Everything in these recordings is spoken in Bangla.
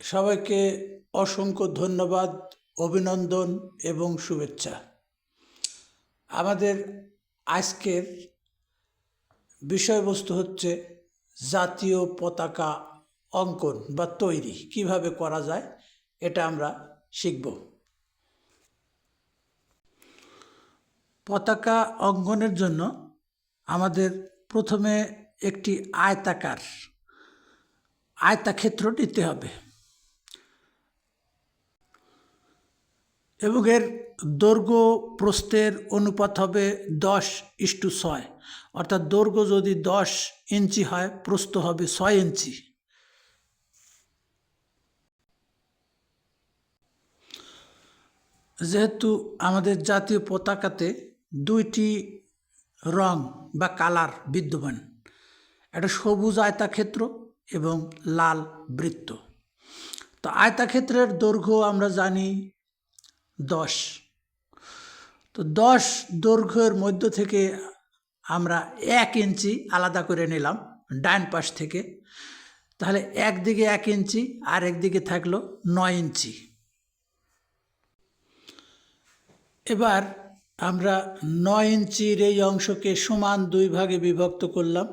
সবাইকে অসংখ্য ধন্যবাদ, অভিনন্দন এবং শুভেচ্ছা। আমাদের আজকের বিষয়বস্তু হচ্ছে জাতীয় পতাকা অঙ্কন বা তৈরি, কীভাবে করা যায় এটা আমরা শিখব। পতাকা অঙ্কনের জন্য আমাদের প্রথমে একটি আয়তাকার, আয়তাক্ষেত্র নিতে হবে। এবং এর দৈর্ঘ্য প্রস্থের অনুপাত হবে দশ ইস্টু ছয়। অর্থাৎ দৈর্ঘ্য যদি দশ ইঞ্চি হয়, প্রস্থ হবে ছয় ইঞ্চি। যেহেতু আমাদের জাতীয় পতাকাতে দুইটি রং বা কালার বিদ্যমান, একটা সবুজ আয়তাক্ষেত্র এবং লাল বৃত্ত। তো আয়তাক্ষেত্রের দৈর্ঘ্য আমরা জানি দশ। তো দশ দৈর্ঘ্যের মধ্য থেকে আমরা এক ইঞ্চি আলাদা করে নিলাম ডান পাশ থেকে। তাহলে একদিকে এক ইঞ্চি আর একদিকে থাকল নয় ইঞ্চি। এবার আমরা নয় ইঞ্চির এই অংশকে সমান দুই ভাগে বিভক্ত করলাম।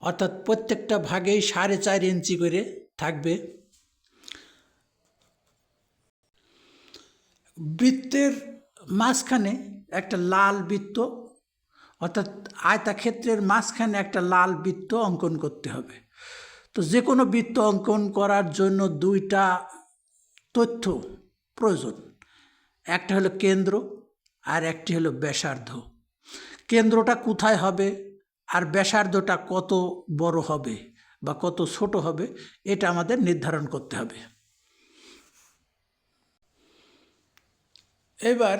অর্থাৎ প্রত্যেকটা ভাগেই সাড়ে চার ইঞ্চি করে থাকবে। বৃত্তের মাঝখানে একটা লাল বৃত্ত, অর্থাৎ আয়তাক্ষেত্রের মাঝখানে একটা লাল বৃত্ত অঙ্কন করতে হবে। তো যে কোনো বৃত্ত অঙ্কন করার জন্য দুইটা তথ্য প্রয়োজন। একটা হলো কেন্দ্র আর একটি হলো ব্যাসার্ধ। কেন্দ্রটা কোথায় হবে আর ব্যাসার্ধটা কত বড় হবে বা কত ছোট হবে, এটা আমাদের নির্ধারণ করতে হবে। এবার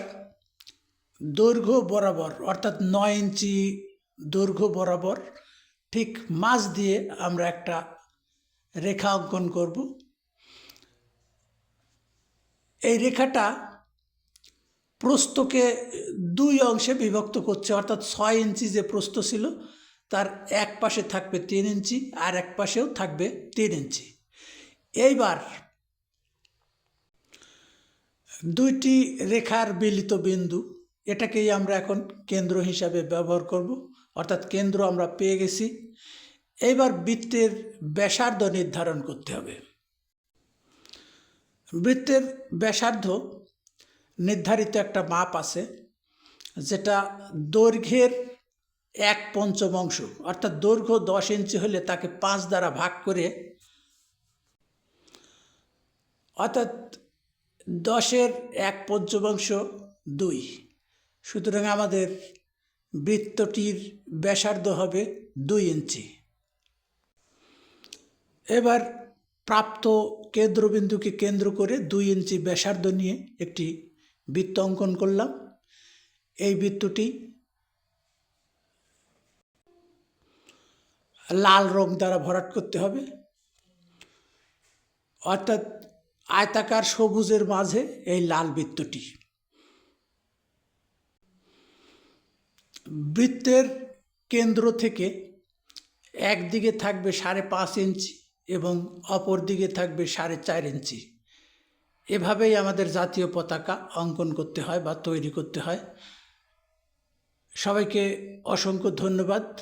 দৈর্ঘ্য বরাবর, অর্থাৎ নয় ইঞ্চি দৈর্ঘ্য বরাবর ঠিক মাঝ দিয়ে আমরা একটা রেখা অঙ্কন করব। এই রেখাটা প্রস্তকে দুই অংশে বিভক্ত করছে, অর্থাৎ ছয় ইঞ্চি যে প্রস্ত ছিল তার এক পাশে থাকবে তিন ইঞ্চি আর এক পাশেও থাকবে তিন ইঞ্চি। এইবার দুইটি রেখার মিলিত বিন্দু, এটাকেই আমরা এখন কেন্দ্র হিসাবে ব্যবহার করব, অর্থাৎ কেন্দ্র আমরা পেয়ে গেছি। এবার বৃত্তের ব্যাসার্ধ নির্ধারণ করতে হবে। বৃত্তের ব্যাসার্ধ নির্ধারিত একটা মাপ আছে, যেটা দৈর্ঘ্যের এক পঞ্চম অংশ, অর্থাৎ দৈর্ঘ্য দশ ইঞ্চি হলে তাকে পাঁচ দ্বারা ভাগ করে, অর্থাৎ দশের এক পঞ্চমাংশ দুই। সুতরাং আমাদের বৃত্তটির ব্যাসার্ধ হবে দুই ইঞ্চি। এবার প্রাপ্ত কেন্দ্রবিন্দুকে কেন্দ্র করে দুই ইঞ্চি ব্যাসার্ধ নিয়ে একটি বৃত্ত অঙ্কন করলাম। এই বৃত্তটি লাল রং দ্বারা ভরাট করতে হবে। অর্থাৎ আয়তাকার সবুজের মাঝে এই লাল বৃত্তটি। বৃত্তের কেন্দ্র থেকে একদিকে থাকবে সাড়ে পাঁচ ইঞ্চি এবং অপর দিকে থাকবে সাড়ে চার ইঞ্চি। এভাবেই আমাদের জাতীয় পতাকা অঙ্কন করতে হয় বা তৈরি করতে হয়। সবাইকে অসংখ্য ধন্যবাদ।